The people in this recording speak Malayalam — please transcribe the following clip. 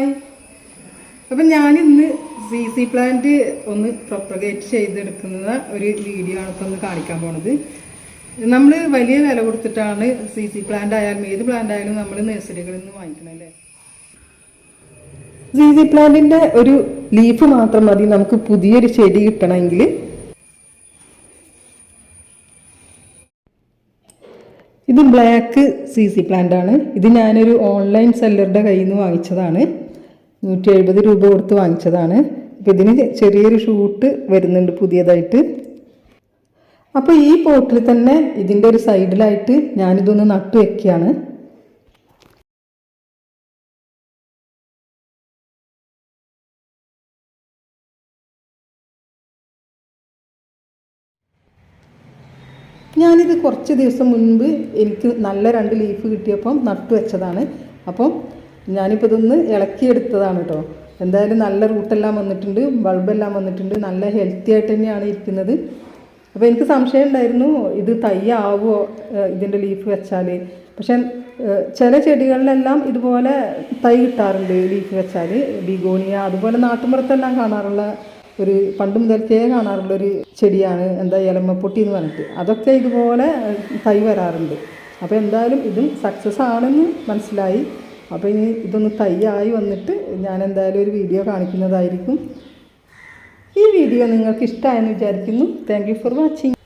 ഹായ് അപ്പം ഞാനിന്ന് സി സി പ്ലാന്റ് ഒന്ന് പ്രൊപ്പഗേറ്റ് ചെയ്തെടുക്കുന്ന ഒരു വീഡിയോ ആണ് ഇപ്പം ഒന്ന് കാണിക്കാൻ പോണത്. നമ്മൾ വലിയ വില കൊടുത്തിട്ടാണ് സി സി പ്ലാന്റ് ആയാലും ഏത് പ്ലാന്റ് ആയാലും നമ്മൾ നഴ്സറികളിൽ നിന്ന് വാങ്ങിക്കണല്ലേ സി സി പ്ലാന്റിന്റെ ഒരു ലീഫ് മാത്രം മതി നമുക്ക് പുതിയൊരു ചെടി കിട്ടണമെങ്കിൽ. ഇത് ബ്ലാക്ക് സി സി പ്ലാന്റ് ആണ്. ഇത് ഞാനൊരു ഓൺലൈൻ സെല്ലറുടെ കയ്യിൽ നിന്ന് വാങ്ങിച്ചതാണ്. നൂറ്റി എഴുപത് രൂപ കൊടുത്ത് വാങ്ങിച്ചതാണ്. അപ്പോൾ ഇതിന് ചെറിയൊരു ഷൂട്ട് വരുന്നുണ്ട് പുതിയതായിട്ട്. അപ്പോൾ ഈ പോട്ടിൽ തന്നെ ഇതിന്റെ ഒരു സൈഡിലായിട്ട് ഞാനിതൊന്ന് നട്ടു വയ്ക്കുകയാണ് ഞാനിത് കുറച്ച് ദിവസം മുൻപ് എനിക്ക് നല്ല രണ്ട് ലീഫ് കിട്ടിയപ്പം നട്ടു വെച്ചതാണ്. അപ്പം ഞാനിപ്പോൾ ഇതൊന്ന് ഇളക്കിയെടുത്തതാണ് കേട്ടോ എന്തായാലും നല്ല റൂട്ടെല്ലാം വന്നിട്ടുണ്ട് ബൾബെല്ലാം വന്നിട്ടുണ്ട് നല്ല ഹെൽത്തി ആയിട്ട് തന്നെയാണ് ഇരിക്കുന്നത്. അപ്പോൾ എനിക്ക് സംശയം ഉണ്ടായിരുന്നു ഇത് തൈ ആവുമോ ഇതിന്റെ ലീഫ് വെച്ചാൽ പക്ഷേ ചില ചെടികളിലെല്ലാം ഇതുപോലെ തൈ കിട്ടാറുണ്ട് ലീഫ് വെച്ചാൽ ബിഗോണിയ അതുപോലെ നാട്ടുമ്പുറത്തെല്ലാം കാണാറുള്ള ഒരു പണ്ട് മുതൽക്കേ കാണാറുള്ള ഒരു ചെടിയാണ് എന്താ ഇലമ്മപ്പൊട്ടി എന്ന് പറഞ്ഞിട്ട്. അതൊക്കെ ഇതുപോലെ തൈ വരാറുണ്ട്. അപ്പോൾ എന്തായാലും ഇതും സക്സസ് ആണെന്ന് മനസ്സിലായി. അപ്പോൾ ഇനി ഇതൊന്ന് തയ്യായി വന്നിട്ട് ഞാൻ എന്തായാലും ഒരു വീഡിയോ കാണിക്കുന്നതായിരിക്കും. ഈ വീഡിയോ നിങ്ങൾക്ക് ഇഷ്ടമായെന്ന് വിചാരിക്കുന്നു താങ്ക് ഫോർ വാച്ചിങ്